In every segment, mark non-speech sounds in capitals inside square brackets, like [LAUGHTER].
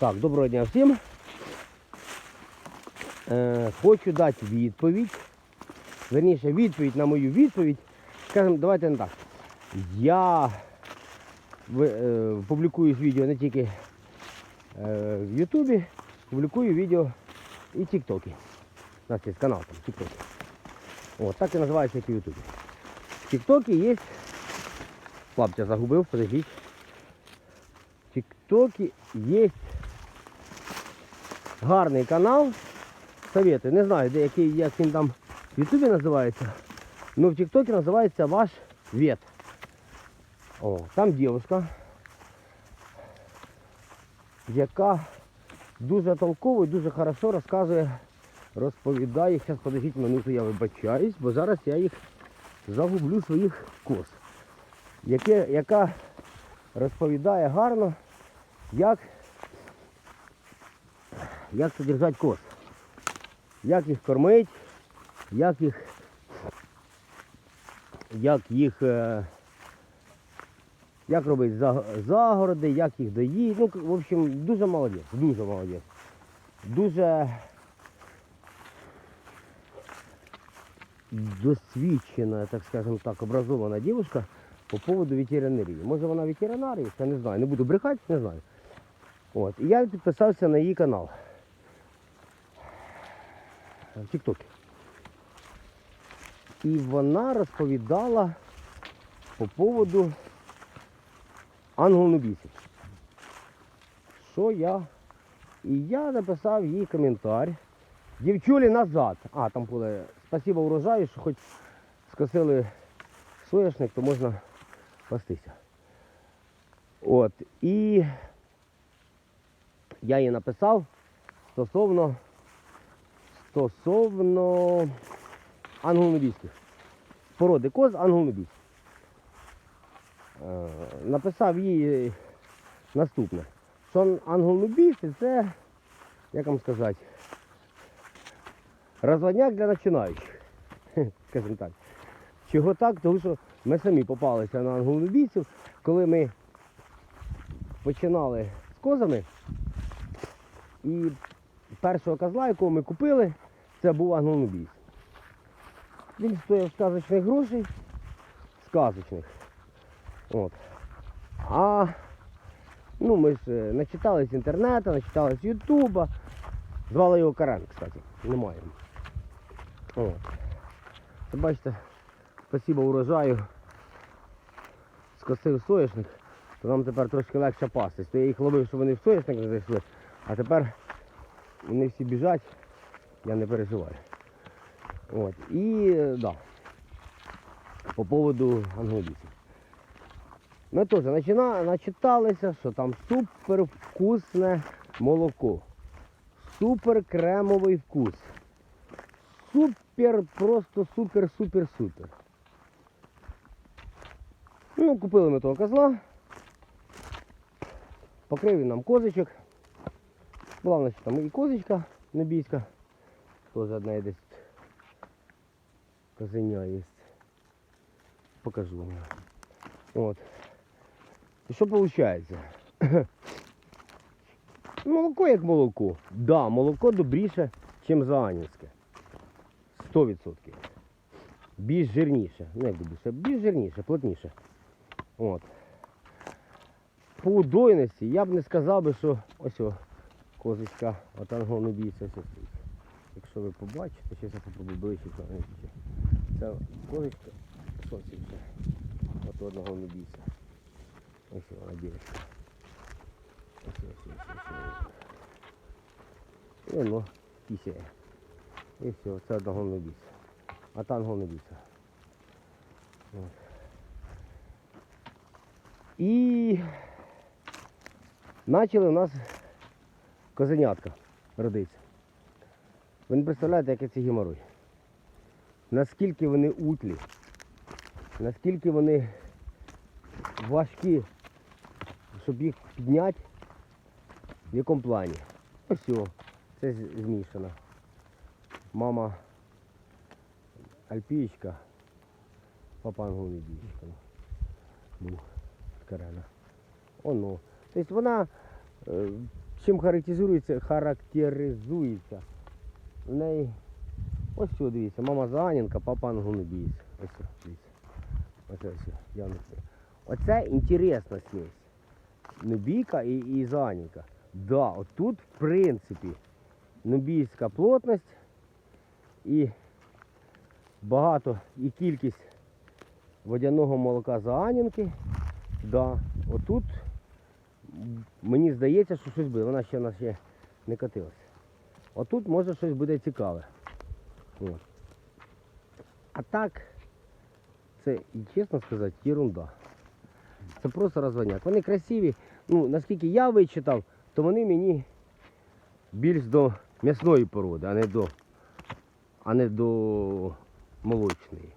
Так, доброго дня всім. Е, хочу дати відповідь. Верніше, відповідь на мою відповідь. Скажімо, давайте не так. Я е, публікую відео не тільки е, в Ютубі, публікую відео і нас є канал там, Тіктокі. От, так і називається, як і в Ютубі. В Тіктокі є. Лаптя загубив, подождіть. В Тіктокі є гарний канал. Советую. Не знаю, де який, як він там в Ютубі називається. Ну в Тіктокі називається ваш вет. О, там дівчинка, яка дуже толково і дуже хорошо розказує, розповідає. Зараз подождіть минуту, я вибачаюсь, бо зараз я їх загублю своїх коз. Яке, яка розповідає гарно, як, як содержати коз. Як їх кормить, як їх, як їх, е, як робить за- загороди, як їх доїть. Ну, в общем, дуже молодець, дуже молодець. Дуже досвідчена, так скажем так, образована дівчинка по поводу ветеринарії. Може вона ветеринарій, я не знаю, не буду брехати, не знаю. От. І я підписався на її канал в Тіктокі. І вона розповідала по поводу ангелонобійців. Що я? І я написав їй коментар. Дівчулі назад. А, там були спасибо урожаю, що хоч скосили соняшник, то можна пастися. От. І я їй написав стосовно стосовно англонобійських. Породи коз англонобійських. Е, Написав їй наступне, що англонобійці це, як вам сказати, розводняк для починаючих. [LAUGHS] Скажімо так. Чого так? Тому що ми самі попалися на англонобійців, коли ми починали з козами. І першого козла, якого ми купили, це був англонобійць. Він стояв сказочних грошей, сказочних. От. А ну, ми ж е, начитались з інтернету, начитались з Ютуба. Звали його Карен, кстати. Немає. От. Бачите, спасибо урожаю. Скосив соняшник, то нам тепер трошки легше пастись. То я їх ловив, щоб вони в соняшник не зайшли, а тепер вони всі біжать, я не переживаю. От. І да, по поводу англійців. Ми теж начиталися, що там супер вкусне молоко. Супер кремовий вкус. Супер, просто супер, супер, супер. Ну, купили ми того козла. Покрив він нам козичок. Була в нас там і козочка небійська. Теж одна десь козеня є. Покажу вам. От. І що виходить? [COUGHS] молоко як молоко. Да, молоко добріше, ніж заанівське. 100%. Більш жирніше. Не добріше, більш жирніше, плотніше. От. По удойності я б не сказав би, що ось о, козочка от англону бійця ось стоїть. Якщо ви побачите, зараз я попробую ближче глянути. Це козочка, вже? От одного не бійця. Ось вона дівчинка. Ось, ось, ось, ось. І воно пісяє. І все, це одного не бійця. А танго не бійця. І почали у нас козенятка родиться. Ви не представляєте, який це геморой. Наскільки вони утлі, наскільки вони важкі, щоб їх підняти, в якому плані. Ось все, це змішано. Мама альпієчка, папа англійська. Був Карена. Оно. Тобто вона е, чим характеризується, характеризується. В неї ось що дивіться, мама Заанінка, папа Ангунубієць. Ось дивіться. Ось ось, я. Оце інтересна смесь. Нубійка і, і Заанінка. Да, отут, в принципі, нубійська плотність і багато і кількість водяного молока Заанінки. Да, отут мені здається, що щось буде. Вона ще в нас ще не катилася. Отут може щось буде цікаве. От. А так, це, чесно сказати, ерунда. Це просто розводняк. Вони красиві. Ну, наскільки я вичитав, то вони мені більш до м'ясної породи, а не до, а не до молочної.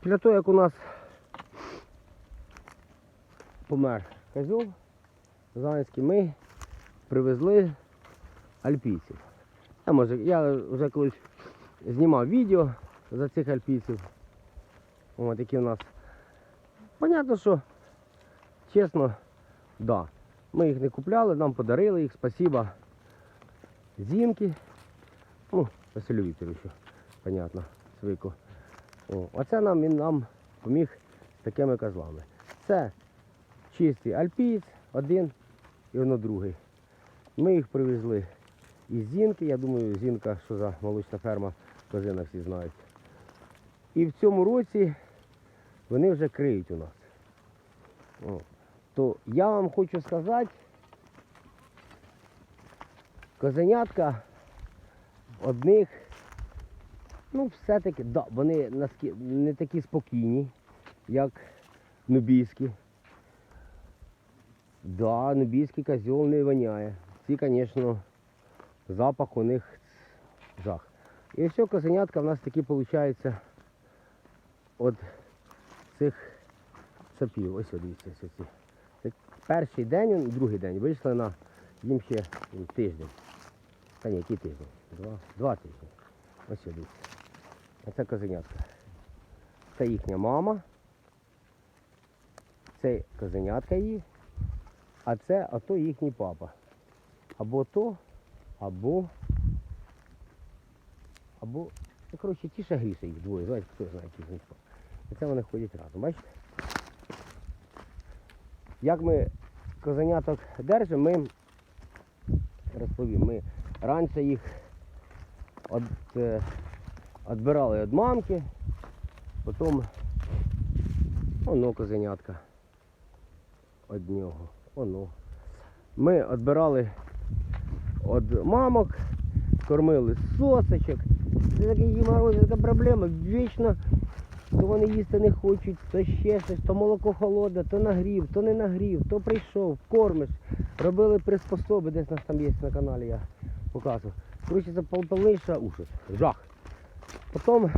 Після того, як у нас помер козьол Заїнський, ми привезли альпійців. Я, може, я вже колись знімав відео за цих альпійців. От які у нас. Понятно, що чесно, да. Ми їх не купляли, нам подарили їх, спасіба. Зінки. Ну, Василю Вікторовичу, понятно, свику. О, оце нам він нам поміг з такими козлами. Це чистий альпієць, один і воно другий. Ми їх привезли із Зінки. Я думаю, Зінка, що за молочна ферма, козина всі знають. І в цьому році вони вже криють у нас. О. То я вам хочу сказати, козенятка одних, ну все-таки, да, вони не такі спокійні, як нубійські. Да, нубійський козьол не воняє. Ці, звісно, запах у них жах. І все, козенятка в нас такі виходить от цих сапів. Ось дивіться, ось ці. Перший день, другий день вийшли на їм ще тиждень. Та ні, який тиждень? Два, два тижні. Ось дивіться. Оце козенятка. Це їхня мама. Це козенятка її. А це ото їхній папа. Або то, або. Або. Ну, коротше, ті ще їх двоє. Знаєте, хто знає, них папа. І це вони ходять разом. Бачите? Як ми козеняток держимо, ми розповім, ми раніше їх е, відбирали від мамки, потім воно козенятка від нього. Воно. Ми відбирали від мамок, кормили сосочок. Це такий це така проблема. Вічно то вони їсти не хочуть, то ще щось, то молоко холодне, то нагрів, то не нагрів, то прийшов, кормиш. Робили приспособи, десь у нас там є на каналі, я показував. Коротше, це пол- повніша жах. Потім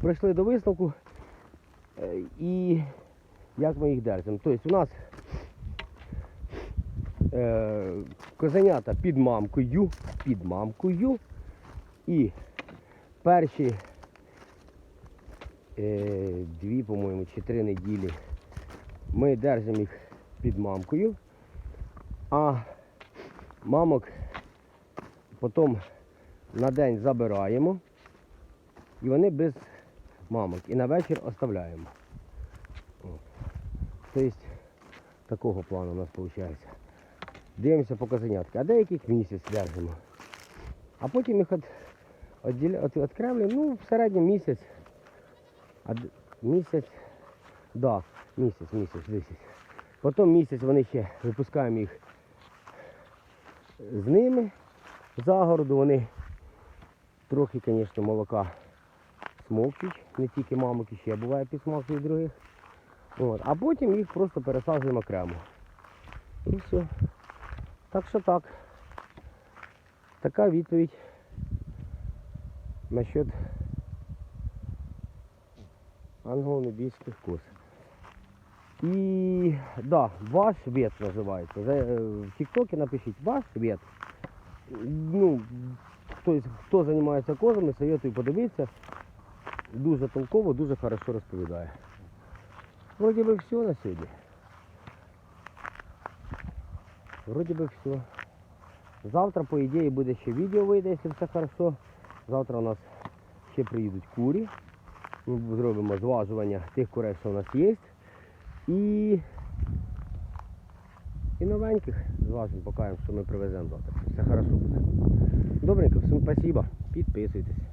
прийшли до висновку е, і як ми їх держимо. Тобто у нас козенята під мамкою, під мамкою і перші е, дві, по-моєму, чи три неділі ми держимо їх під мамкою, а мамок потім на день забираємо і вони без мамок. І на вечір оставляємо. Тобто такого плану у нас виходить. Дивимося по козенятки, а деяких місяць держимо. А потім їх від, відкремлюємо, ну, в середньому місяць. А місяць, да, місяць, місяць, місяць. Потім місяць вони ще випускаємо їх з ними загороду. Вони трохи, звісно, молока смокчуть, не тільки мамок, ще буває підсмокчуть других. От. А потім їх просто пересаджуємо окремо. І все. Так що так. Така відповідь насчет англо-нубійських коз. І да, ваш вет називається. Е, В Тіктокі напишіть ваш вет. Ну, хто, хто займається козами, советую подивитися. Дуже толково, дуже хорошо розповідає. Вроді би все на сьогодні. Вроді би все. Завтра, по ідеї, буде ще відео вийде, якщо все хорошо. Завтра у нас ще приїдуть курі. Ми зробимо зважування тих курей, що у нас є. І, і новеньких зважимо, покажемо, що ми привеземо завтра. Все хорошо буде. Добренько, всім спасибо. Підписуйтесь.